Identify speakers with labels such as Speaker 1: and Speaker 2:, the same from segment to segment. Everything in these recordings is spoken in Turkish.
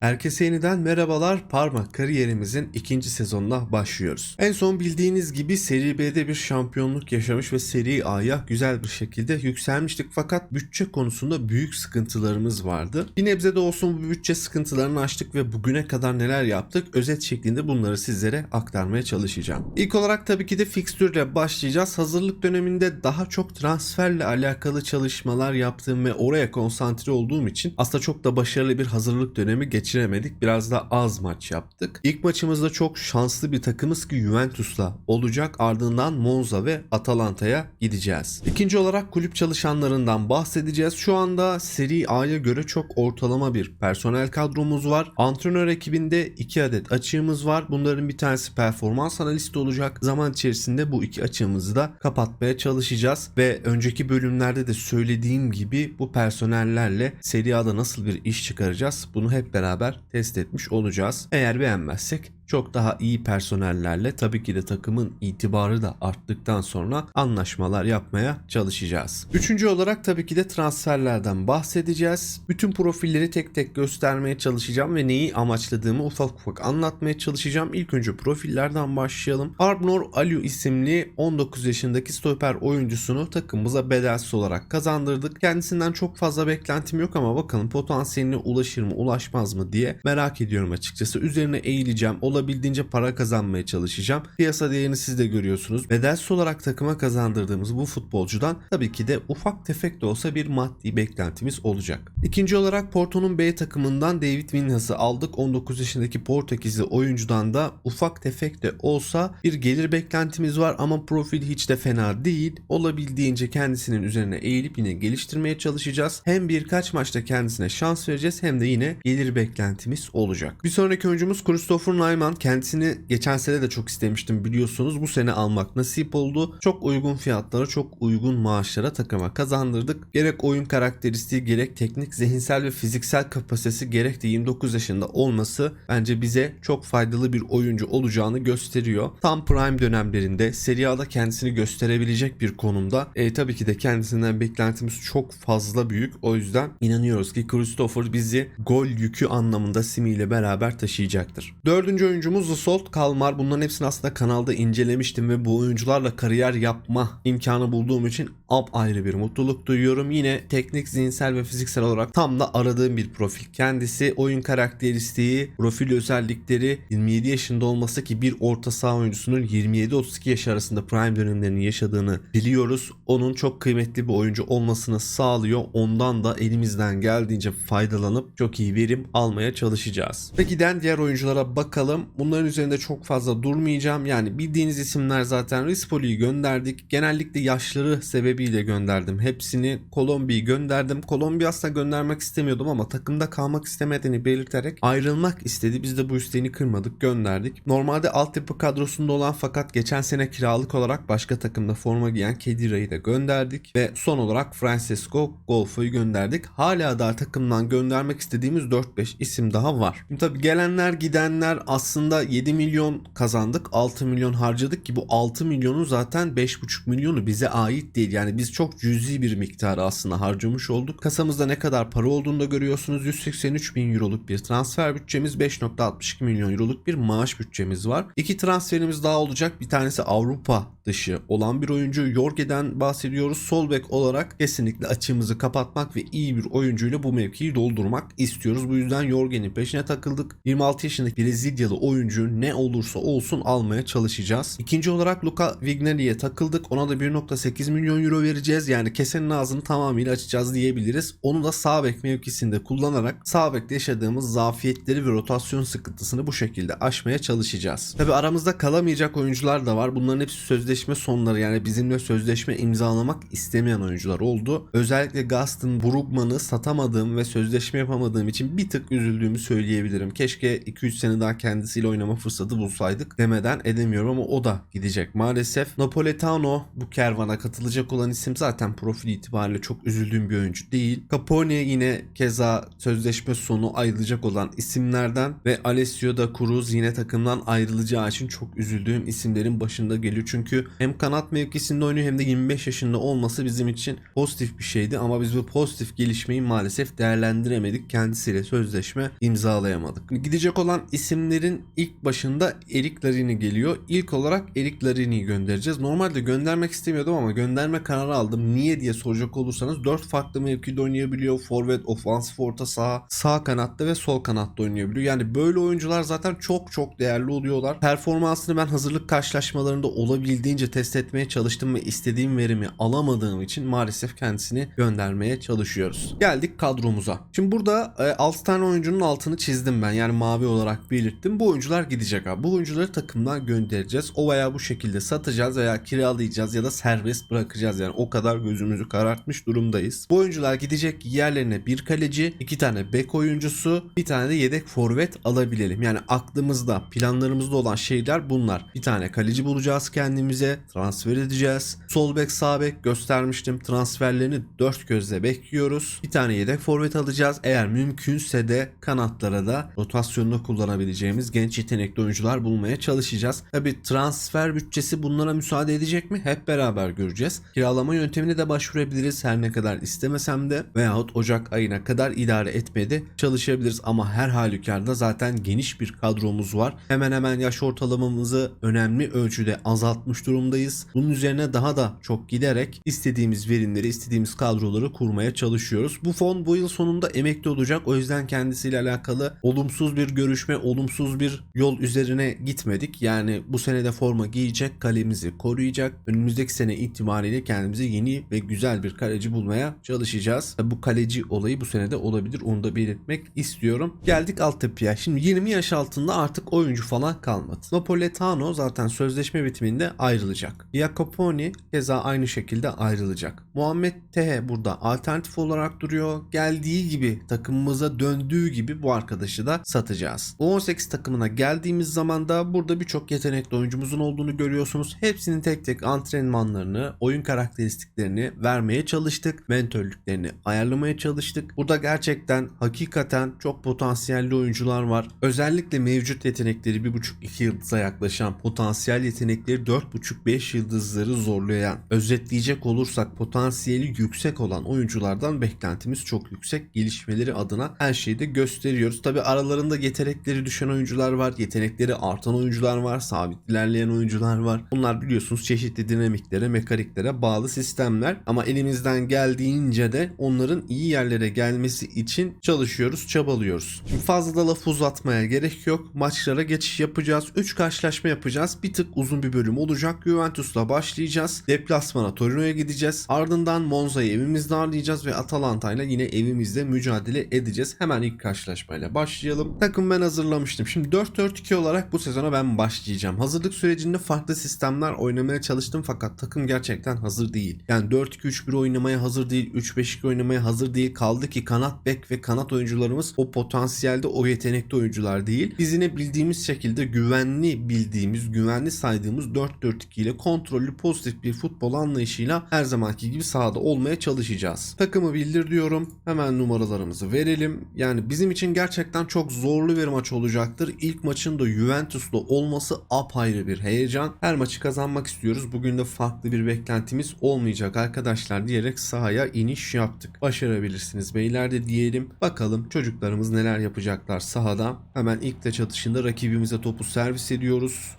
Speaker 1: Herkese yeniden merhabalar. Parmak kariyerimizin ikinci sezonuna başlıyoruz. En son bildiğiniz gibi Seri B'de bir şampiyonluk yaşamış ve Seri A'ya güzel bir şekilde yükselmiştik. Fakat bütçe konusunda büyük sıkıntılarımız vardı. Bir nebze de olsun bu bütçe sıkıntılarını aştık ve bugüne kadar neler yaptık özet şeklinde bunları sizlere aktarmaya çalışacağım. İlk olarak tabii ki de fikstürle başlayacağız. Hazırlık döneminde daha çok transferle alakalı çalışmalar yaptığım ve oraya konsantre olduğum için aslında çok da başarılı bir hazırlık dönemi geçiremedik. Biraz da az maç yaptık. İlk maçımızda çok şanslı bir takımız ki Juventus'la olacak. Ardından Monza ve Atalanta'ya gideceğiz. İkinci olarak kulüp çalışanlarından bahsedeceğiz. Şu anda Seri A'ya göre çok ortalama bir personel kadromuz var. Antrenör ekibinde 2 adet açığımız var. Bunların bir tanesi performans analisti olacak. Zaman içerisinde bu iki açığımızı da kapatmaya çalışacağız. Ve önceki bölümlerde de söylediğim gibi bu personellerle Seri A'da nasıl bir iş çıkaracağız bunu hep beraber test etmiş olacağız. Eğer beğenmezsek çok daha iyi personellerle tabii ki de takımın itibarı da arttıktan sonra anlaşmalar yapmaya çalışacağız. Üçüncü olarak tabii ki de transferlerden bahsedeceğiz. Bütün profilleri tek tek göstermeye çalışacağım ve neyi amaçladığımı ufak ufak anlatmaya çalışacağım. İlk önce profillerden başlayalım. Arnor Aliu isimli 19 yaşındaki stoper oyuncusunu takımımıza bedelsiz olarak kazandırdık. Kendisinden çok fazla beklentim yok ama bakalım potansiyeline ulaşır mı ulaşmaz mı diye merak ediyorum açıkçası. Üzerine eğileceğim. Olabildiğince para kazanmaya çalışacağım. Piyasa değerini siz de görüyorsunuz. Bedelsiz olarak takıma kazandırdığımız bu futbolcudan tabii ki de ufak tefek de olsa bir maddi beklentimiz olacak. İkinci olarak Porto'nun B takımından David Vinhas'ı aldık. 19 yaşındaki Portekizli oyuncudan da ufak tefek de olsa bir gelir beklentimiz var ama profil hiç de fena değil. Olabildiğince kendisinin üzerine eğilip yine geliştirmeye çalışacağız. Hem birkaç maçta kendisine şans vereceğiz hem de yine gelir beklentimiz olacak. Bir sonraki oyuncumuz Christopher Neumann. Kendisini geçen sene de çok istemiştim biliyorsunuz. Bu sene almak nasip oldu. Çok uygun fiyatlara, çok uygun maaşlara takıma kazandırdık. Gerek oyun karakteristiği, gerek teknik, zihinsel ve fiziksel kapasitesi, gerek de 29 yaşında olması bence bize çok faydalı bir oyuncu olacağını gösteriyor. Tam prime dönemlerinde Serie A'da kendisini gösterebilecek bir konumda. E, tabii ki de kendisinden beklentimiz çok fazla büyük. O yüzden inanıyoruz ki Christopher bizi gol yükü anlamında Simi ile beraber taşıyacaktır. Dördüncü oyuncumuz Zsolt Kalmar. Bunların hepsini aslında kanalda incelemiştim ve bu oyuncularla kariyer yapma imkanı bulduğum için ayrı bir mutluluk duyuyorum. Yine teknik, zihinsel ve fiziksel olarak tam da aradığım bir profil. Kendisi oyun karakteristiği, profil özellikleri 27 yaşında olması ki bir orta saha oyuncusunun 27-32 yaş arasında prime dönemlerini yaşadığını biliyoruz. Onun çok kıymetli bir oyuncu olmasını sağlıyor. Ondan da elimizden geldiğince faydalanıp çok iyi verim almaya çalışacağız. Peki den diğer oyunculara bakalım. Bunların üzerinde çok fazla durmayacağım. Yani bildiğiniz isimler zaten Rispoli'yi gönderdik. Genellikle yaşları sebebiyle gönderdim. Hepsini Kolombi'yi gönderdim. Kolombiya aslında göndermek istemiyordum ama takımda kalmak istemediğini belirterek ayrılmak istedi. Biz de bu isteğini kırmadık gönderdik. Normalde altyapı kadrosunda olan fakat geçen sene kiralık olarak başka takımda forma giyen Kedira'yı da gönderdik. Ve son olarak Francisco Golfo'yu gönderdik. Hala daha takımdan göndermek istediğimiz 4-5 isim daha var. Şimdi tabii gelenler gidenler aslında 7 milyon kazandık 6 milyon harcadık ki bu 6 milyonun zaten 5,5 milyonu bize ait değil. Yani biz çok cüzi bir miktarı aslında harcamış olduk. Kasamızda ne kadar para olduğunu da görüyorsunuz. 183 bin euroluk bir transfer bütçemiz 5.62 milyon euroluk bir maaş bütçemiz var. İki transferimiz daha olacak. Bir tanesi Avrupa dışı olan bir oyuncu Jorge'den bahsediyoruz. Sol bek olarak kesinlikle açığımızı kapatmak ve iyi bir oyuncuyla bu mevkiyi doldurmak istiyoruz. Bu yüzden Jorge'nin peşine takıldık. 26 yaşındaki Brezilyalı oyuncu ne olursa olsun almaya çalışacağız. İkinci olarak Luca Vignali'ye takıldık. Ona da 1.8 milyon euro vereceğiz. Yani kesenin ağzını tamamıyla açacağız diyebiliriz. Onu da sağ bek mevkisinde kullanarak sağ bekte yaşadığımız zafiyetleri ve rotasyon sıkıntısını bu şekilde aşmaya çalışacağız. Tabi aramızda kalamayacak oyuncular da var. Bunların hepsi sözleşme sonları yani bizimle sözleşme imzalamak istemeyen oyuncular oldu. Özellikle Gaston Brugman'ı satamadığım ve sözleşme yapamadığım için bir tık üzüldüğümü söyleyebilirim. Keşke 2-3 sene daha kendisiyle oynama fırsatı bulsaydık demeden edemiyorum ama o da gidecek maalesef. Napoletano bu kervana katılacak olan isim zaten profil itibariyle çok üzüldüğüm bir oyuncu değil. Capone yine keza sözleşme sonu ayrılacak olan isimlerden ve Alessio da Cruz yine takımdan ayrılacağı için çok üzüldüğüm isimlerin başında geliyor. Çünkü hem kanat mevkisinde oynuyor hem de 25 yaşında olması bizim için pozitif bir şeydi ama biz bu pozitif gelişmeyi maalesef değerlendiremedik. Kendisiyle sözleşme imzalayamadık. Gidecek olan isimlerin ilk başında Erik Larini geliyor. İlk olarak Erik Larini'yi göndereceğiz. Normalde göndermek istemiyordum ama gönderme kararı aldım. Niye diye soracak olursanız 4 farklı mevkide oynayabiliyor. Forvet, ofansif orta saha, sağ kanatta ve sol kanatta oynayabiliyor. Yani böyle oyuncular zaten çok çok değerli oluyorlar. Performansını ben hazırlık karşılaşmalarında olabildiğince test etmeye çalıştım ve istediğim verimi alamadığım için maalesef kendisini göndermeye çalışıyoruz. Geldik kadromuza. Şimdi burada 6 tane oyuncunun altını çizdim ben. Yani mavi olarak belirttim. Bu oyuncular gidecek abi. Bu oyuncuları takımdan göndereceğiz. O veya bu şekilde satacağız veya kiralayacağız ya da serbest bırakacağız. Yani o kadar gözümüzü karartmış durumdayız. Bu oyuncular gidecek yerlerine bir kaleci, iki tane bek oyuncusu, bir tane de yedek forvet alabilelim. Yani aklımızda, planlarımızda olan şeyler bunlar. Bir tane kaleci bulacağız kendimize, transfer edeceğiz. Sol bek, sağ bek göstermiştim. Transferlerini dört gözle bekliyoruz. Bir tane yedek forvet alacağız. Eğer mümkünse de kanatlara da rotasyonda kullanabileceğimiz genç yetenekli oyuncular bulmaya çalışacağız. Tabi transfer bütçesi bunlara müsaade edecek mi? Hep beraber göreceğiz. Kiralama yöntemine de başvurabiliriz her ne kadar istemesem de veyahut Ocak ayına kadar idare etmeye de çalışabiliriz ama her halükarda zaten geniş bir kadromuz var. Hemen hemen yaş ortalamamızı önemli ölçüde azaltmış durumdayız. Bunun üzerine daha da çok giderek istediğimiz verimleri, istediğimiz kadroları kurmaya çalışıyoruz. Bu fon bu yıl sonunda emekli olacak. O yüzden kendisiyle alakalı olumsuz bir görüşme, olumsuz bir yol üzerine gitmedik. Yani bu sene de forma giyecek, kalemizi koruyacak. Önümüzdeki sene itibariyle kendimize yeni ve güzel bir kaleci bulmaya çalışacağız. Bu kaleci olayı bu sene de olabilir. Onu da belirtmek istiyorum. Geldik altyapıya. Şimdi 20 yaş altında artık oyuncu falan kalmadı. Napoletano zaten sözleşme bitiminde ayrılacak. Jacoponi keza aynı şekilde ayrılacak. Muhammed Tehe burada alternatif olarak duruyor. Geldiği gibi takımımıza döndüğü gibi bu arkadaşı da satacağız. Bu 18 takımına geldiğimiz zaman da burada birçok yetenekli oyuncumuzun olduğunu görüyorsunuz. Hepsinin tek tek antrenmanlarını, oyun karakteristiklerini vermeye çalıştık. Mentörlüklerini ayarlamaya çalıştık. Burada gerçekten hakikaten çok potansiyelli oyuncular var. Özellikle mevcut yetenekleri 1.5-2 yıldıza yaklaşan potansiyel yetenekleri 4.5-5 yıldızları zorlayan özetleyecek olursak potansiyeli yüksek olan oyunculardan beklentimiz çok yüksek. Gelişmeleri adına her şeyi de gösteriyoruz. Tabi aralarında yetenekleri düşen oyuncular var. Yetenekleri artan oyuncular var. Sabit ilerleyen oyuncular var. Bunlar biliyorsunuz çeşitli dinamiklere, mekaniklere bağlı sistemler. Ama elimizden geldiğince de onların iyi yerlere gelmesi için çalışıyoruz, çabalıyoruz. Şimdi fazla da laf uzatmaya gerek yok. Maçlara geçiş yapacağız. 3 karşılaşma yapacağız. Bir tık uzun bir bölüm olacak. Juventus'la başlayacağız. Deplasmana Torino'ya gideceğiz. Ardından Monza'yı evimizde ağırlayacağız ve Atalanta ile yine evimizde mücadele edeceğiz. Hemen ilk karşılaşmayla başlayalım. Takım ben hazırlamıştım. Şimdi 4-4-2 olarak bu sezona ben başlayacağım. Hazırlık sürecinde farklı sistemler oynamaya çalıştım fakat takım gerçekten hazır değil. Yani 4-2-3-1 oynamaya hazır değil. 3-5-2 oynamaya hazır değil. Kaldı ki kanat bek ve kanat oyuncularımız o potansiyelde o yetenekli oyuncular değil. Biz yine bildiğimiz şekilde güvenli bildiğimiz, güvenli saydığımız 4-4-2 ile kontrollü pozitif bir futbol anlayışıyla her zamanki gibi sahada olmaya çalışacağız. Takımı bildir diyorum. Hemen numaralarımızı verelim. Yani bizim için gerçekten çok zorlu bir maç olacaktır. İlk maçın da Juventus'ta olması apayrı bir heyecan. Her maçı kazanmak istiyoruz. Bugün de farklı bir beklentimiz olmayacak arkadaşlar diyerek sahaya iniş yaptık. Başarabilirsiniz beyler de diyelim. Bakalım çocuklarımız neler yapacaklar sahada. Hemen ilk de çatışında rakibimize topu servis ediyoruz.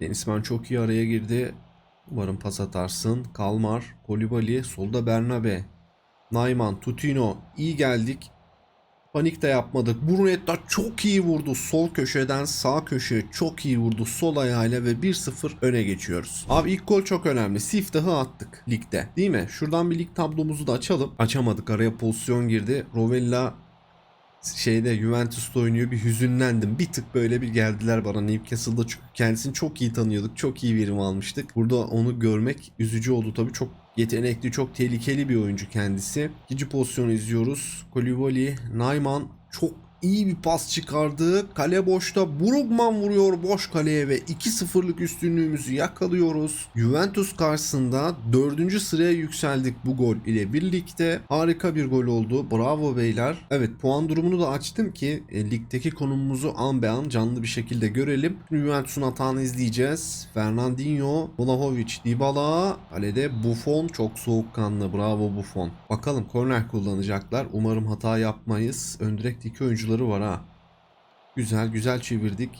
Speaker 1: Denizman çok iyi araya girdi. Umarım pas atarsın. Kalmar, Kolibali, solda Bernabe. Nayman, Tutino iyi geldik. Panik de yapmadık. Brunetta çok iyi vurdu. Sol köşeden sağ köşeye çok iyi vurdu. Sol ayağıyla ve 1-0 öne geçiyoruz. Abi ilk gol çok önemli. Siftah'ı attık ligde. Değil mi? Şuradan bir lig tablomuzu da açalım. Açamadık. Araya pozisyon girdi. Rovella şeyde Juventus'ta oynuyor bir hüzünlendim. Bir tık böyle bir geldiler bana Newcastle'da çünkü kendisini çok iyi tanıyorduk. Çok iyi verim almıştık. Burada onu görmek üzücü oldu tabii. Çok yetenekli, çok tehlikeli bir oyuncu kendisi. İkinci pozisyonu izliyoruz. Kolibali, Nayman çok iyi bir pas çıkardı. Kale boşta. Brugman vuruyor boş kaleye ve 2-0'lık üstünlüğümüzü yakalıyoruz. Juventus karşısında 4. sıraya yükseldik bu gol ile birlikte. Harika bir gol oldu. Bravo beyler. Evet puan durumunu da açtım ki e, ligdeki konumumuzu an be an canlı bir şekilde görelim. Juventus'un hatağını izleyeceğiz. Fernandinho, Vlahovic, Dybala, kalede Buffon çok soğukkanlı. Bravo Buffon. Bakalım korner kullanacaklar. Umarım hata yapmayız. Ön direkte iki oyuncuları var ha. Güzel güzel çevirdik.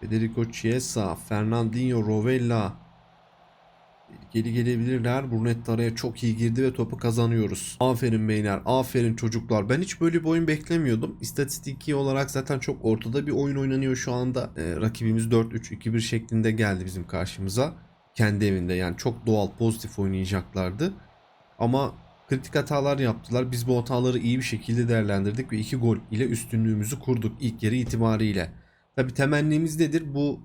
Speaker 1: Federico Chiesa, Fernandinho, Rovella. Geri gelebilirler. Brunetta araya çok iyi girdi ve topu kazanıyoruz. Aferin beyler. Aferin çocuklar. Ben hiç böyle bir oyun beklemiyordum. İstatistiki olarak zaten çok ortada bir oyun oynanıyor şu anda. Ee, rakibimiz 4-3-2-1 şeklinde geldi bizim karşımıza. Kendi evinde yani çok doğal pozitif oynayacaklardı. Ama kritik hatalar yaptılar. Biz bu hataları iyi bir şekilde değerlendirdik ve iki gol ile üstünlüğümüzü kurduk ilk yarı itibariyle. Tabi temennimiz nedir? Bu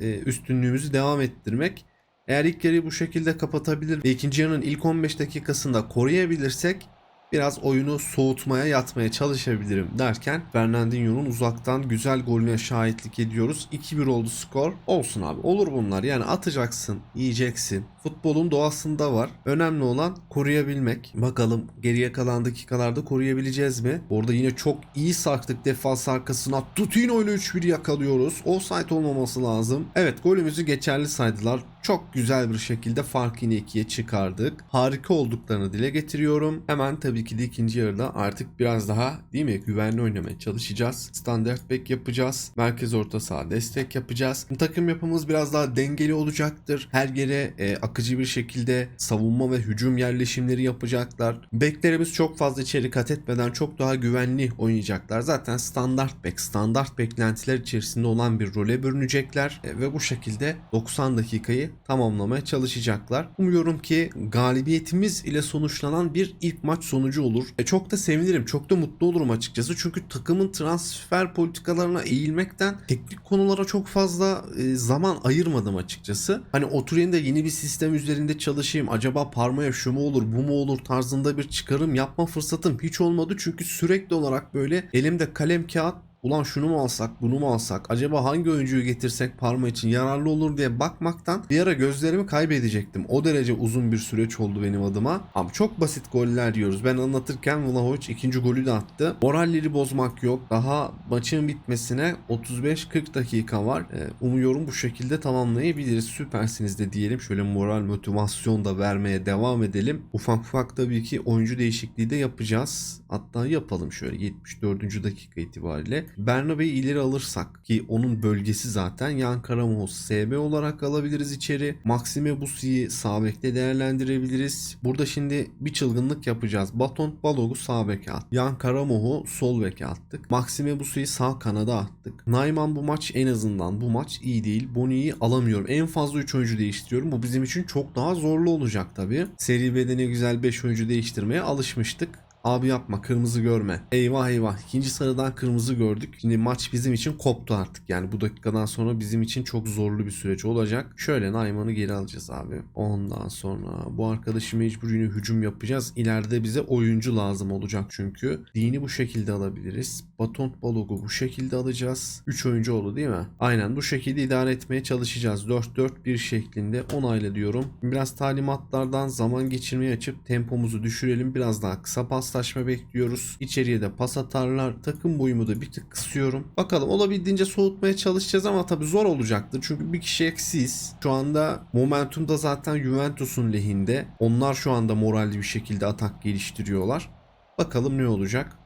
Speaker 1: e, üstünlüğümüzü devam ettirmek. Eğer ilk yarıyı bu şekilde kapatabilir ve ikinci yarının ilk 15 dakikasında koruyabilirsek biraz oyunu soğutmaya yatmaya çalışabilirim derken Fernandinho'nun uzaktan güzel golüne şahitlik ediyoruz. 2-1 oldu skor. Olsun abi olur bunlar yani atacaksın, yiyeceksin. Futbolun doğasında var. Önemli olan koruyabilmek. Bakalım geriye kalan dakikalarda koruyabileceğiz mi? Orada yine çok iyi sarktık defans arkasına. Tutino ile 3-1 yakalıyoruz. Offside olmaması lazım. Evet golümüzü geçerli saydılar. Çok güzel bir şekilde fark yine ikiye çıkardık. Harika olduklarını dile getiriyorum. Hemen tabii ki de ikinci yarıda artık biraz daha değil mi güvenli oynamaya çalışacağız. Standart back yapacağız. Merkez orta saha destek yapacağız. Takım yapımız biraz daha dengeli olacaktır. Her yere e, akıcı bir şekilde savunma ve hücum yerleşimleri yapacaklar. Beklerimiz çok fazla içeri kat etmeden çok daha güvenli oynayacaklar. Zaten standart bek, standart beklentiler içerisinde olan bir role bürünecekler e, ve bu şekilde 90 dakikayı tamamlamaya çalışacaklar. Umuyorum ki galibiyetimiz ile sonuçlanan bir ilk maç sonucu olur. E çok da sevinirim, çok da mutlu olurum açıkçası. Çünkü takımın transfer politikalarına eğilmekten teknik konulara çok fazla e, zaman ayırmadım açıkçası. Hani oturayım da yeni bir sistem üzerinde çalışayım. Acaba parmaya şu mu olur, bu mu olur tarzında bir çıkarım yapma fırsatım hiç olmadı. Çünkü sürekli olarak böyle elimde kalem kağıt ulan şunu mu alsak bunu mu alsak acaba hangi oyuncuyu getirsek Parma için yararlı olur diye bakmaktan bir ara gözlerimi kaybedecektim. O derece uzun bir süreç oldu benim adıma. Ama çok basit goller yiyoruz. Ben anlatırken Vlahovic ikinci golü de attı. Moralleri bozmak yok. Daha maçın bitmesine 35-40 dakika var. Ee, umuyorum bu şekilde tamamlayabiliriz. Süpersiniz de diyelim. Şöyle moral motivasyon da vermeye devam edelim. Ufak ufak tabii ki oyuncu değişikliği de yapacağız. Hatta yapalım şöyle 74. dakika itibariyle. Bernabé'yi ileri alırsak ki onun bölgesi zaten Yan Karamoğuz SB olarak alabiliriz içeri. Maxime Busi'yi sağ bekte değerlendirebiliriz. Burada şimdi bir çılgınlık yapacağız. Baton Balog'u sağ beke attık. Yan Karamoğ'u sol beke attık. Maxime Busi'yi sağ kanada attık. Nayman bu maç en azından bu maç iyi değil. Boni'yi alamıyorum. En fazla 3 oyuncu değiştiriyorum. Bu bizim için çok daha zorlu olacak tabii. Seri bedene güzel 5 oyuncu değiştirmeye alışmıştık. Abi yapma kırmızı görme. Eyvah eyvah. İkinci sarıdan kırmızı gördük. Şimdi maç bizim için koptu artık. Yani bu dakikadan sonra bizim için çok zorlu bir süreç olacak. Şöyle Nayman'ı geri alacağız abi. Ondan sonra bu arkadaşı mecbur yine hücum yapacağız. İleride bize oyuncu lazım olacak çünkü. Dini bu şekilde alabiliriz. Baton Balog'u bu şekilde alacağız. 3 oyuncu oldu değil mi? Aynen bu şekilde idare etmeye çalışacağız. 4-4-1 şeklinde onayla diyorum. Biraz talimatlardan zaman geçirmeyi açıp tempomuzu düşürelim. Biraz daha kısa paslaşma bekliyoruz. İçeriye de pas atarlar. Takım boyumu da bir tık kısıyorum. Bakalım olabildiğince soğutmaya çalışacağız ama tabii zor olacaktır. Çünkü bir kişi eksiyiz. Şu anda momentum da zaten Juventus'un lehinde. Onlar şu anda moralli bir şekilde atak geliştiriyorlar. Bakalım ne olacak.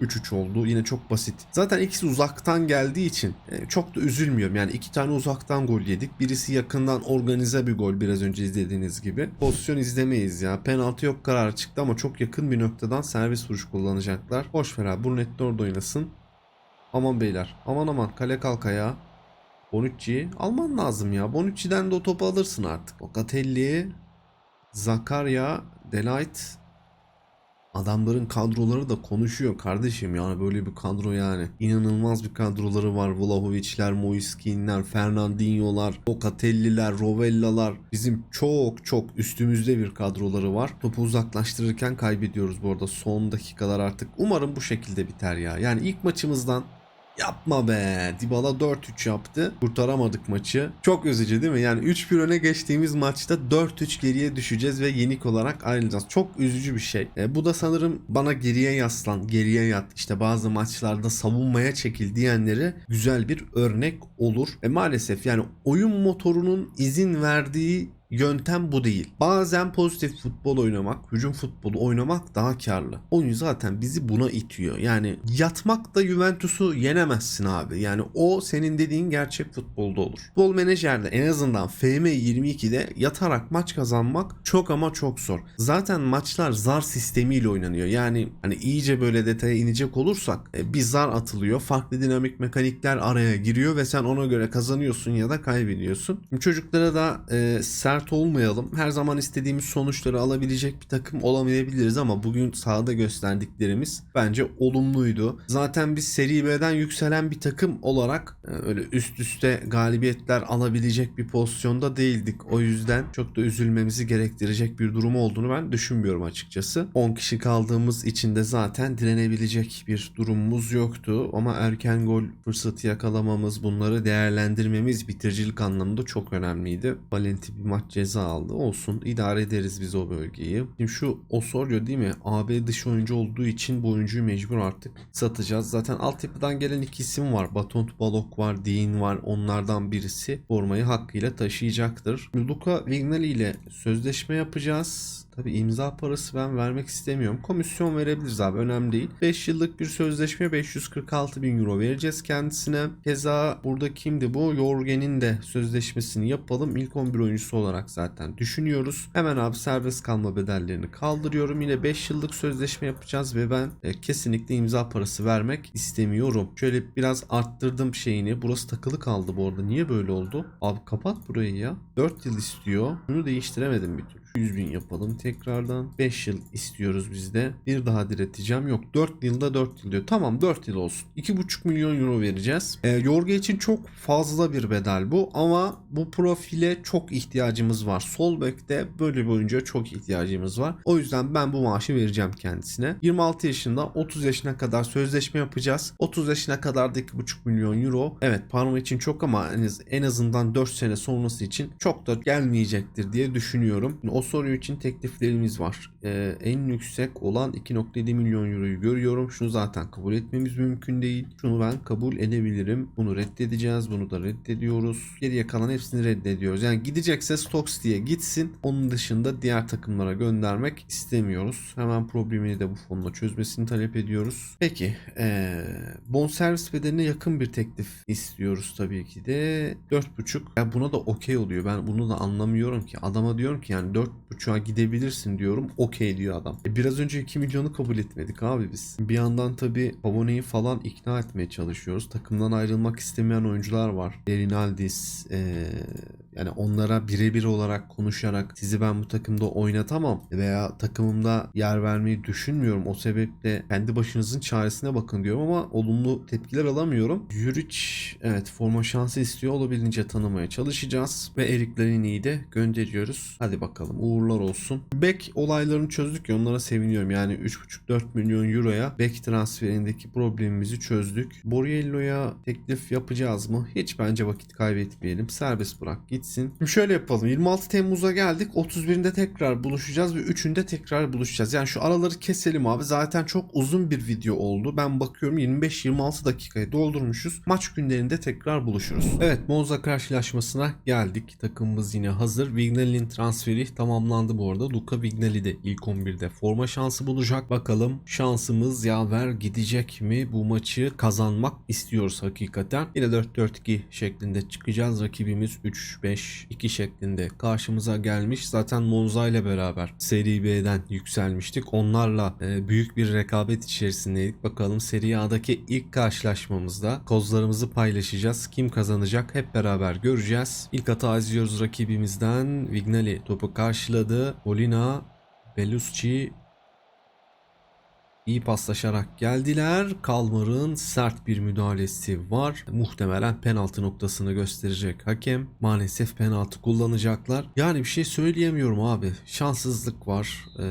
Speaker 1: 3-3 oldu. Yine çok basit. Zaten ikisi uzaktan geldiği için e, çok da üzülmüyorum. Yani iki tane uzaktan gol yedik. Birisi yakından organize bir gol biraz önce izlediğiniz gibi. Pozisyon izlemeyiz ya. Penaltı yok karar çıktı ama çok yakın bir noktadan servis vuruş kullanacaklar. Boş ver abi. Brunetto orada oynasın. Aman beyler. Aman aman. Kale kalk ayağa. Bonucci'yi alman lazım ya. Bonucci'den de o topu alırsın artık. Locatelli, Zakaria, Delight. Adamların kadroları da konuşuyor kardeşim yani böyle bir kadro yani. İnanılmaz bir kadroları var. Vlahovic'ler, Moiskin'ler, Fernandinho'lar, Locatelli'ler, Rovella'lar. Bizim çok çok üstümüzde bir kadroları var. Topu uzaklaştırırken kaybediyoruz bu arada son dakikalar artık. Umarım bu şekilde biter ya. Yani ilk maçımızdan Yapma be. Dybala 4-3 yaptı. Kurtaramadık maçı. Çok üzücü değil mi? Yani 3-1 öne geçtiğimiz maçta 4-3 geriye düşeceğiz ve yenik olarak ayrılacağız. Çok üzücü bir şey. E, bu da sanırım bana geriye yaslan, geriye yat. İşte bazı maçlarda savunmaya çekil diyenlere güzel bir örnek olur. E maalesef yani oyun motorunun izin verdiği Yöntem bu değil. Bazen pozitif futbol oynamak, hücum futbolu oynamak daha karlı. Oyun zaten bizi buna itiyor. Yani yatmak da Juventus'u yenemezsin abi. Yani o senin dediğin gerçek futbolda olur. Futbol menajerde en azından FM 22'de yatarak maç kazanmak çok ama çok zor. Zaten maçlar zar sistemiyle oynanıyor. Yani hani iyice böyle detaya inecek olursak e, bir zar atılıyor. Farklı dinamik mekanikler araya giriyor ve sen ona göre kazanıyorsun ya da kaybediyorsun. Çocuklara da e, sert olmayalım. Her zaman istediğimiz sonuçları alabilecek bir takım olamayabiliriz ama bugün sahada gösterdiklerimiz bence olumluydu. Zaten biz Seri B'den yükselen bir takım olarak e, öyle üst üste galibiyetler alabilecek bir pozisyonda değildik. O yüzden çok da üzülmemizi gerektirecek bir durum olduğunu ben düşünmüyorum açıkçası. 10 kişi kaldığımız için de zaten direnebilecek bir durumumuz yoktu ama erken gol fırsatı yakalamamız, bunları değerlendirmemiz bitiricilik anlamında çok önemliydi. Valenti bir maç ceza aldı. Olsun idare ederiz biz o bölgeyi. Şimdi şu Osorio değil mi? AB dışı oyuncu olduğu için bu oyuncuyu mecbur artık satacağız. Zaten altyapıdan gelen iki isim var. Batont Balok var, Dean var. Onlardan birisi formayı hakkıyla taşıyacaktır. Luka Vignali ile sözleşme yapacağız. Tabi imza parası ben vermek istemiyorum. Komisyon verebiliriz abi önemli değil. 5 yıllık bir sözleşme 546 bin euro vereceğiz kendisine. Keza burada kimdi bu? Jorgen'in de sözleşmesini yapalım. İlk 11 oyuncusu olarak zaten düşünüyoruz. Hemen abi serbest kalma bedellerini kaldırıyorum. Yine 5 yıllık sözleşme yapacağız ve ben e, kesinlikle imza parası vermek istemiyorum. Şöyle biraz arttırdım şeyini. Burası takılı kaldı bu arada. Niye böyle oldu? Abi kapat burayı ya. 4 yıl istiyor. Bunu değiştiremedim bir türlü. 100 bin yapalım tekrardan. 5 yıl istiyoruz biz de. Bir daha direteceğim. Yok 4 yılda 4 yıl diyor. Tamam 4 yıl olsun. 2,5 milyon euro vereceğiz. E, Yorga için çok fazla bir bedel bu ama bu profile çok ihtiyacımız var. Sol bekte böyle bir oyuncuya çok ihtiyacımız var. O yüzden ben bu maaşı vereceğim kendisine. 26 yaşında 30 yaşına kadar sözleşme yapacağız. 30 yaşına kadar da 2,5 milyon euro. Evet Parma için çok ama en azından 4 sene sonrası için çok da gelmeyecektir diye düşünüyorum. O soru için tekliflerimiz var. Ee, en yüksek olan 2.7 milyon euroyu görüyorum. Şunu zaten kabul etmemiz mümkün değil. Şunu ben kabul edebilirim. Bunu reddedeceğiz. Bunu da reddediyoruz. Geriye kalan hepsini reddediyoruz. Yani gidecekse Stokes diye gitsin. Onun dışında diğer takımlara göndermek istemiyoruz. Hemen problemini de bu fonla çözmesini talep ediyoruz. Peki. Ee, bonservis bedeline yakın bir teklif istiyoruz tabii ki de. 4.5. Ya buna da okey oluyor. Ben bunu da anlamıyorum ki. Adama diyorum ki yani 4.5'a gidebilirsin diyorum. Okey diyor adam. E biraz önce 2 milyonu kabul etmedik abi biz. Bir yandan tabii Pavone'yi falan ikna etmeye çalışıyoruz. Takımdan ayrılmak istemeyen oyuncular var. Rinaldis, ee, yani onlara birebir olarak konuşarak sizi ben bu takımda oynatamam veya takımımda yer vermeyi düşünmüyorum. O sebeple kendi başınızın çaresine bakın diyorum ama olumlu tepkiler alamıyorum. Juric evet forma şansı istiyor olabildiğince tanımaya çalışacağız ve Erik Lalini'yi de gönderiyoruz. Hadi bakalım uğurlar olsun. Bek olaylarını çözdük ya onlara seviniyorum. Yani 3,5-4 milyon euroya bek transferindeki problemimizi çözdük. Borriello'ya teklif yapacağız mı? Hiç bence vakit kaybetmeyelim. Serbest bırak gitsin. Şöyle yapalım. 26 Temmuz'a geldik. 31'inde tekrar buluşacağız ve 3'ünde tekrar buluşacağız. Yani şu araları keselim abi. Zaten çok uzun bir video oldu. Ben bakıyorum 25-26 dakikayı doldurmuşuz. Maç günlerinde tekrar buluşuruz. Evet Monza karşılaşmasına geldik. Takımımız yine hazır. Vignali'nin transferi tamamlandı bu arada. Luca Vignali de ilk 11'de forma şansı bulacak. Bakalım şansımız yaver gidecek mi? Bu maçı kazanmak istiyoruz hakikaten. Yine 4-4-2 şeklinde çıkacağız. Rakibimiz 3-5-2 şeklinde karşımıza gelmiş. Zaten Monza ile beraber Seri B'den yükselmiştik. Onlarla e, büyük bir rekabet içerisindeydik. Bakalım Seri A'daki ilk karşılaşmamızda kozlarımızı paylaşacağız. Kim kazanacak hep beraber göreceğiz. İlk hata izliyoruz rakibimizden. Vignali topu karşıladı. Molina, Belusci iyi paslaşarak geldiler. Kalmar'ın sert bir müdahalesi var. Muhtemelen penaltı noktasını gösterecek hakem. Maalesef penaltı kullanacaklar. Yani bir şey söyleyemiyorum abi. Şanssızlık var. Ee,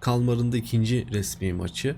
Speaker 1: Kalmar'ın da ikinci resmi maçı.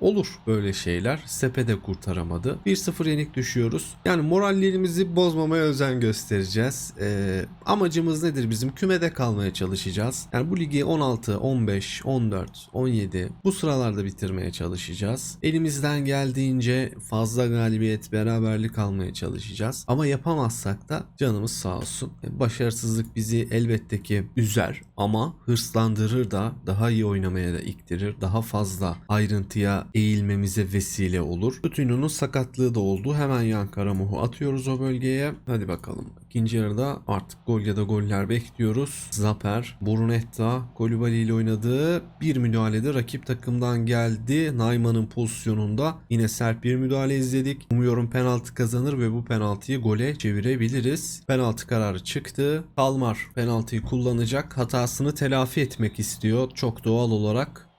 Speaker 1: Olur böyle şeyler. Sepe de kurtaramadı. 1-0 yenik düşüyoruz. Yani morallerimizi bozmamaya özen göstereceğiz. Ee, amacımız nedir bizim? Kümede kalmaya çalışacağız. Yani bu ligi 16, 15, 14, 17 bu sıralarda bitirmeye çalışacağız. Elimizden geldiğince fazla galibiyet, beraberlik almaya çalışacağız. Ama yapamazsak da canımız sağ olsun. Başarısızlık bizi elbette ki üzer ama hırslandırır da daha iyi oynamaya da iktirir. Daha fazla ayrıntıya eğilmemize vesile olur. Coutinho'nun sakatlığı da oldu. Hemen yan Karamuh'u atıyoruz o bölgeye. Hadi bakalım. İkinci yarıda artık gol ya da goller bekliyoruz. Zaper, Brunetta, Kolibali ile oynadığı bir müdahalede rakip takımdan geldi. Nayman'ın pozisyonunda yine sert bir müdahale izledik. Umuyorum penaltı kazanır ve bu penaltıyı gole çevirebiliriz. Penaltı kararı çıktı. Kalmar penaltıyı kullanacak. Hatasını telafi etmek istiyor. Çok doğal olarak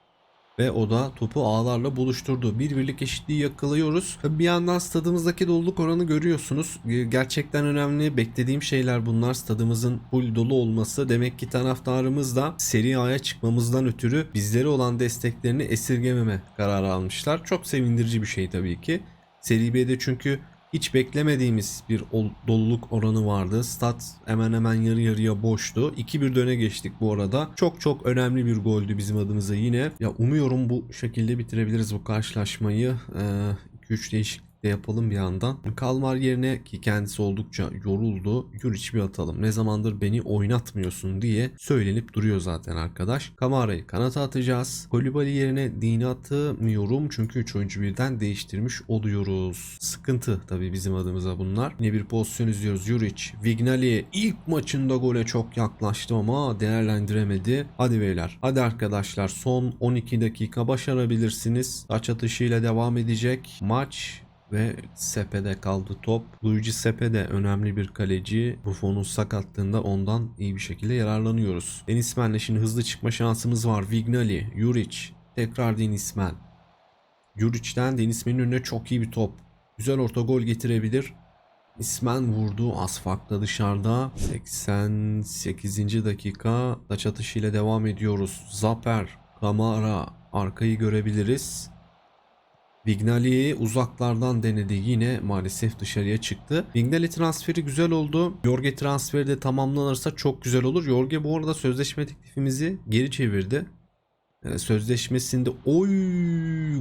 Speaker 1: ve o da topu ağlarla buluşturdu. Bir birlik eşitliği yakalıyoruz. Bir yandan stadımızdaki doluluk oranı görüyorsunuz. Gerçekten önemli. Beklediğim şeyler bunlar. Stadımızın full dolu olması. Demek ki taraftarımız da Serie A'ya çıkmamızdan ötürü bizlere olan desteklerini esirgememe kararı almışlar. Çok sevindirici bir şey tabii ki. Serie B'de çünkü hiç beklemediğimiz bir ol- doluluk oranı vardı. Stat hemen hemen yarı yarıya boştu. 2-1 döne geçtik bu arada. Çok çok önemli bir goldü bizim adımıza yine. Ya umuyorum bu şekilde bitirebiliriz bu karşılaşmayı. Ee, 2-3 değişiklik de yapalım bir yandan. Kalmar yerine ki kendisi oldukça yoruldu. Juric bir atalım. Ne zamandır beni oynatmıyorsun diye söylenip duruyor zaten arkadaş. Kamara'yı kanata atacağız. Kolibali yerine Dini atamıyorum çünkü 3 oyuncu birden değiştirmiş oluyoruz. Sıkıntı tabii bizim adımıza bunlar. Yine bir pozisyon izliyoruz. Juric, Vignali ilk maçında gole çok yaklaştı ama değerlendiremedi. Hadi beyler. Hadi arkadaşlar son 12 dakika başarabilirsiniz. Taç atışıyla devam edecek. Maç ve Sepe'de kaldı top. Luigi Sepe de önemli bir kaleci. Buffon'un sakatlığında ondan iyi bir şekilde yararlanıyoruz. Denismen'le şimdi hızlı çıkma şansımız var. Vignali, Juric, tekrar Denismen. Juric'den Denismen'in önüne çok iyi bir top. Güzel orta gol getirebilir. İsmen vurdu. Az farkla dışarıda. 88. dakika. Taç atışıyla devam ediyoruz. Zaper, Kamara arkayı görebiliriz. Vignali uzaklardan denedi yine maalesef dışarıya çıktı. Vignali transferi güzel oldu. Jorge transferi de tamamlanırsa çok güzel olur. Jorge bu arada sözleşme teklifimizi geri çevirdi. Ee, Sözleşmesinde oy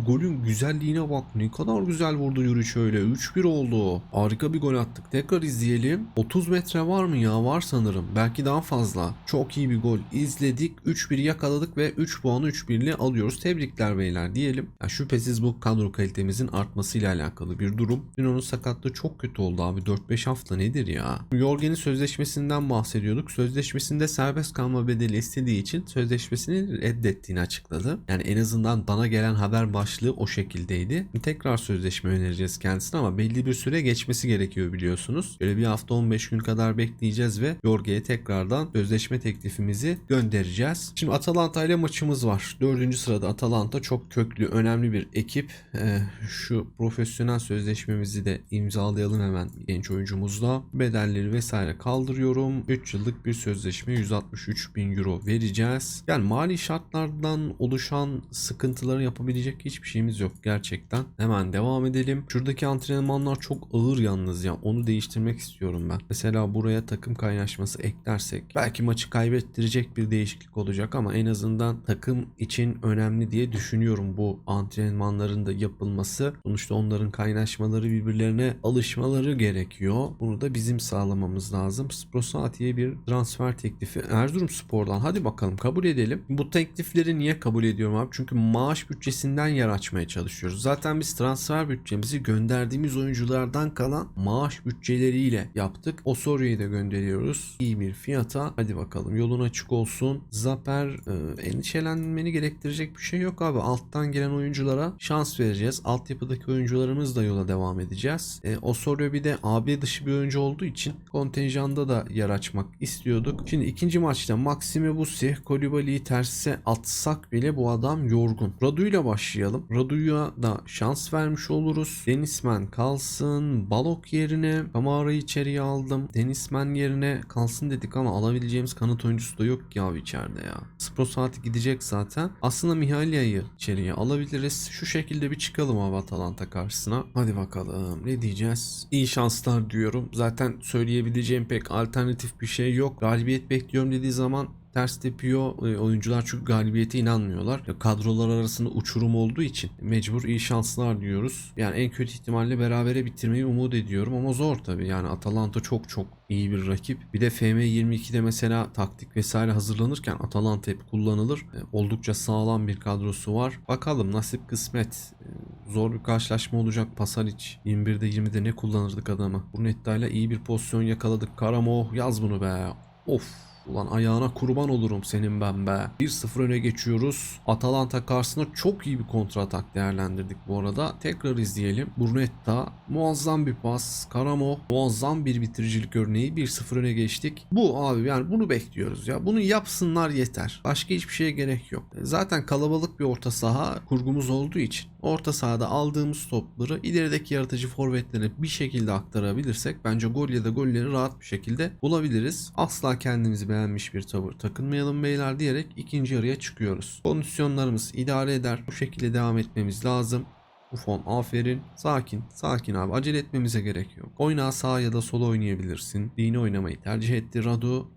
Speaker 1: golün güzelliğine bak. Ne kadar güzel vurdu yürü şöyle 3-1 oldu. Harika bir gol attık. Tekrar izleyelim. 30 metre var mı ya? Var sanırım. Belki daha fazla. Çok iyi bir gol izledik. 3-1 yakaladık ve 3 puanı 3-1 ile alıyoruz. Tebrikler beyler diyelim. Ya şüphesiz bu kadro kalitemizin artmasıyla alakalı bir durum. Dün onun sakatlığı çok kötü oldu abi. 4-5 hafta nedir ya? Jorgen'in sözleşmesinden bahsediyorduk. Sözleşmesinde serbest kalma bedeli istediği için sözleşmesini reddettiğini açıkladı. Yani en azından bana gelen haber başlığı o şekildeydi. Tekrar sözleşme önereceğiz kendisine ama belli bir süre geçmesi gerekiyor biliyorsunuz. Böyle bir hafta 15 gün kadar bekleyeceğiz ve Jorge'ye tekrardan sözleşme teklifimizi göndereceğiz. Şimdi Atalanta ile maçımız var. Dördüncü sırada Atalanta çok köklü, önemli bir ekip. Ee, şu profesyonel sözleşmemizi de imzalayalım hemen genç oyuncumuzla. Bedelleri vesaire kaldırıyorum. 3 yıllık bir sözleşme 163 bin euro vereceğiz. Yani mali şartlardan oluşan sıkıntıları yapabilecek hiçbir şeyimiz yok gerçekten. Hemen devam edelim. Şuradaki antrenmanlar çok ağır yalnız ya. Onu değiştirmek istiyorum ben. Mesela buraya takım kaynaşması eklersek belki maçı kaybettirecek bir değişiklik olacak ama en azından takım için önemli diye düşünüyorum bu antrenmanların da yapılması. Sonuçta onların kaynaşmaları birbirlerine alışmaları gerekiyor. Bunu da bizim sağlamamız lazım. Sprosati'ye bir transfer teklifi. Erzurum Spor'dan hadi bakalım kabul edelim. Bu teklifleri niye kabul ediyorum abi? Çünkü maaş bütçesinden yer açmaya çalışıyoruz. Zaten biz transfer bütçemizi gönderdiğimiz oyunculardan kalan maaş bütçeleriyle yaptık. Osorio'yu da gönderiyoruz. İyi bir fiyata. Hadi bakalım yolun açık olsun. Zaper e, endişelenmeni gerektirecek bir şey yok abi. Alttan gelen oyunculara şans vereceğiz. Altyapıdaki oyuncularımız da yola devam edeceğiz. E, Osorio bir de AB dışı bir oyuncu olduğu için kontenjanda da yer açmak istiyorduk. Şimdi ikinci maçta Maxime Bussi Kolibali'yi terse atsak olsak bile bu adam yorgun. Radu ile başlayalım. Radu'ya da şans vermiş oluruz. Denismen kalsın. Balok yerine Kamara'yı içeriye aldım. Denismen yerine kalsın dedik ama alabileceğimiz kanat oyuncusu da yok ki abi içeride ya. Spro saati gidecek zaten. Aslında Mihalia'yı içeriye alabiliriz. Şu şekilde bir çıkalım abi Atalanta karşısına. Hadi bakalım ne diyeceğiz? İyi şanslar diyorum. Zaten söyleyebileceğim pek alternatif bir şey yok. Galibiyet bekliyorum dediği zaman ters tepiyor e, oyuncular çünkü galibiyete inanmıyorlar. Ya, Kadrolar arasında uçurum olduğu için mecbur iyi şanslar diyoruz. Yani en kötü ihtimalle berabere bitirmeyi umut ediyorum ama zor tabii. Yani Atalanta çok çok iyi bir rakip. Bir de FM22'de mesela taktik vesaire hazırlanırken Atalanta hep kullanılır. E, Oldukça sağlam bir kadrosu var. Bakalım nasip kısmet. E, Zor bir karşılaşma olacak Pasalic. 21'de 20'de ne kullanırdık adamı. Brunetta ile iyi bir pozisyon yakaladık. Karamo yaz bunu be. Of. Ulan ayağına kurban olurum senin ben be. 1-0 öne geçiyoruz. Atalanta karşısında çok iyi bir kontratak değerlendirdik bu arada. Tekrar izleyelim. Brunetta muazzam bir pas. Karamo muazzam bir bitiricilik örneği. 1-0 öne geçtik. Bu abi yani bunu bekliyoruz ya. Bunu yapsınlar yeter. Başka hiçbir şeye gerek yok. Zaten kalabalık bir orta saha kurgumuz olduğu için orta sahada aldığımız topları ilerideki yaratıcı forvetlere bir şekilde aktarabilirsek bence gol ya da golleri rahat bir şekilde bulabiliriz. Asla kendimizi beğenmiş bir tavır takınmayalım beyler diyerek ikinci yarıya çıkıyoruz. Kondisyonlarımız idare eder. Bu şekilde devam etmemiz lazım. Buffon aferin. Sakin. Sakin abi. Acele etmemize gerek yok. Oyna sağ ya da sola oynayabilirsin. Dini oynamayı tercih etti Radu.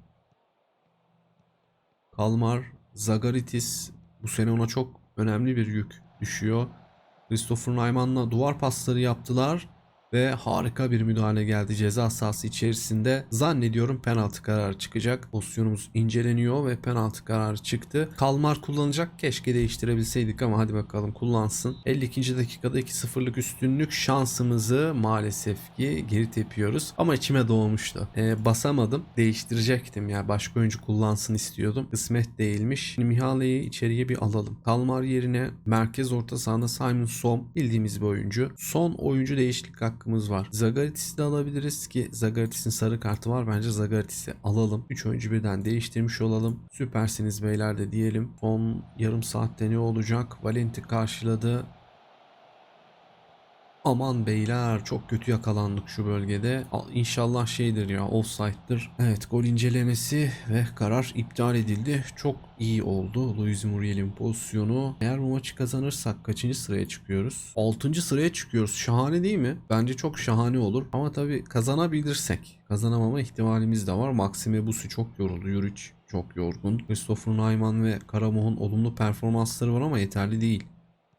Speaker 1: Kalmar. Zagaritis. Bu sene ona çok önemli bir yük düşüyor. Christopher Nayman'la duvar pasları yaptılar ve harika bir müdahale geldi ceza sahası içerisinde. Zannediyorum penaltı kararı çıkacak. Pozisyonumuz inceleniyor ve penaltı kararı çıktı. Kalmar kullanacak. Keşke değiştirebilseydik ama hadi bakalım kullansın. 52. dakikada 2-0'lık üstünlük şansımızı maalesef ki geri tepiyoruz. Ama içime doğmuştu. Ee, basamadım. Değiştirecektim ya. Başka oyuncu kullansın istiyordum. Kısmet değilmiş. Şimdi Mihale'yi içeriye bir alalım. Kalmar yerine merkez orta sahada Simon Som bildiğimiz bir oyuncu. Son oyuncu değişiklik hakkımız var. Zagaritis'i de alabiliriz ki Zagaritis'in sarı kartı var. Bence Zagaritis'i alalım. 3 oyuncu birden değiştirmiş olalım. Süpersiniz beyler de diyelim. Son yarım saatte ne olacak? Valenti karşıladı. Aman beyler çok kötü yakalandık şu bölgede. Al- İnşallah şeydir ya offside'dır. Evet gol incelemesi ve karar iptal edildi. Çok iyi oldu Luis Muriel'in pozisyonu. Eğer bu maçı kazanırsak kaçıncı sıraya çıkıyoruz? 6. sıraya çıkıyoruz. Şahane değil mi? Bence çok şahane olur. Ama tabii kazanabilirsek. Kazanamama ihtimalimiz de var. Maxime Busi çok yoruldu. Yuric çok yorgun. Christopher Nayman ve Karamoh'un olumlu performansları var ama yeterli değil.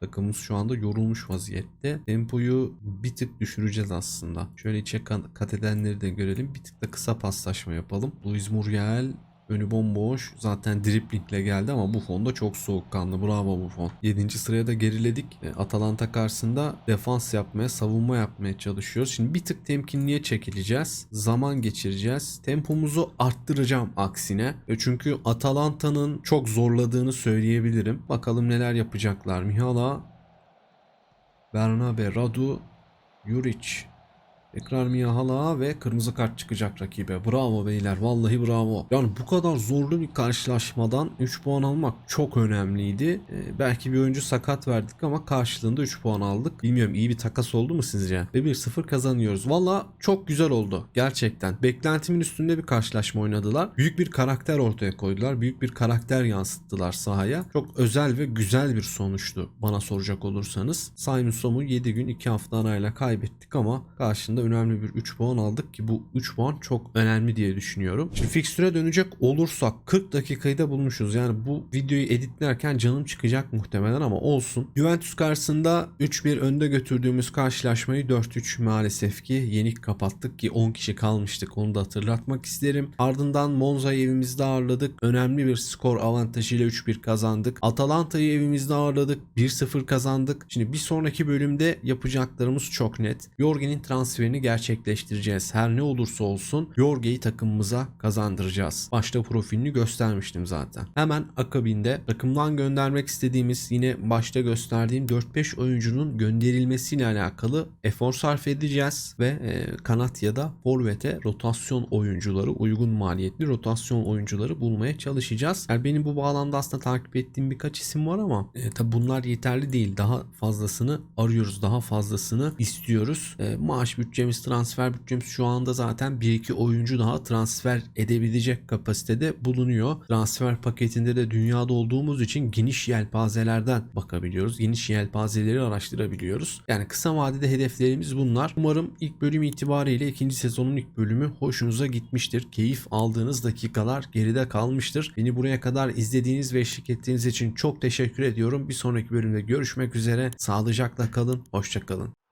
Speaker 1: Takımımız şu anda yorulmuş vaziyette. Tempoyu bir tık düşüreceğiz aslında. Şöyle içe kat edenleri de görelim. Bir tık da kısa paslaşma yapalım. Luis Muriel önü bomboş. Zaten driplingle geldi ama Buffon da çok soğukkanlı. Bravo Buffon. 7. sıraya da geriledik. E, Atalanta karşısında defans yapmaya, savunma yapmaya çalışıyoruz. Şimdi bir tık temkinliğe çekileceğiz. Zaman geçireceğiz. Tempomuzu arttıracağım aksine. E, Çünkü Atalanta'nın çok zorladığını söyleyebilirim. Bakalım neler yapacaklar. Mihala, Bernabe, Radu, Juric. Tekrar Miyahala ve kırmızı kart çıkacak rakibe. Bravo beyler. Vallahi bravo. Yani bu kadar zorlu bir karşılaşmadan 3 puan almak çok önemliydi. Ee, belki bir oyuncu sakat verdik ama karşılığında 3 puan aldık. Bilmiyorum iyi bir takas oldu mu sizce? Ve 1-0 kazanıyoruz. Valla çok güzel oldu. Gerçekten. Beklentimin üstünde bir karşılaşma oynadılar. Büyük bir karakter ortaya koydular. Büyük bir karakter yansıttılar sahaya. Çok özel ve güzel bir sonuçtu bana soracak olursanız. Simon Som'u 7 gün 2 hafta arayla kaybettik ama karşında önemli bir 3 puan aldık ki bu 3 puan çok önemli diye düşünüyorum. Şimdi fikstüre dönecek olursak 40 dakikayı da bulmuşuz. Yani bu videoyu editlerken canım çıkacak muhtemelen ama olsun. Juventus karşısında 3-1 önde götürdüğümüz karşılaşmayı 4-3 maalesef ki yenik kapattık ki 10 kişi kalmıştık onu da hatırlatmak isterim. Ardından Monza'yı evimizde ağırladık. Önemli bir skor avantajıyla 3-1 kazandık. Atalanta'yı evimizde ağırladık. 1-0 kazandık. Şimdi bir sonraki bölümde yapacaklarımız çok net. Jorgen'in transferini hedeflerini gerçekleştireceğiz. Her ne olursa olsun Yorge'yi takımımıza kazandıracağız. Başta profilini göstermiştim zaten. Hemen akabinde takımdan göndermek istediğimiz yine başta gösterdiğim 4-5 oyuncunun gönderilmesiyle alakalı efor sarf edeceğiz ve e, kanat ya da forvete rotasyon oyuncuları uygun maliyetli rotasyon oyuncuları bulmaya çalışacağız. Yani benim bu bağlamda aslında takip ettiğim birkaç isim var ama e, tabi bunlar yeterli değil. Daha fazlasını arıyoruz. Daha fazlasını istiyoruz. E, maaş bütçemiz, transfer bütçemiz şu anda zaten 1-2 oyuncu daha transfer edebilecek kapasitede bulunuyor. Transfer paketinde de dünyada olduğumuz için geniş yelpazelerden bakabiliyoruz. Geniş yelpazeleri araştırabiliyoruz. Yani kısa vadede hedeflerimiz bunlar. Umarım ilk bölüm itibariyle ikinci sezonun ilk bölümü hoşunuza gitmiştir. Keyif aldığınız dakikalar geride kalmıştır. Beni buraya kadar izlediğiniz ve eşlik ettiğiniz için çok teşekkür ediyorum. Bir sonraki bölümde görüşmek üzere. Sağlıcakla kalın. Hoşçakalın.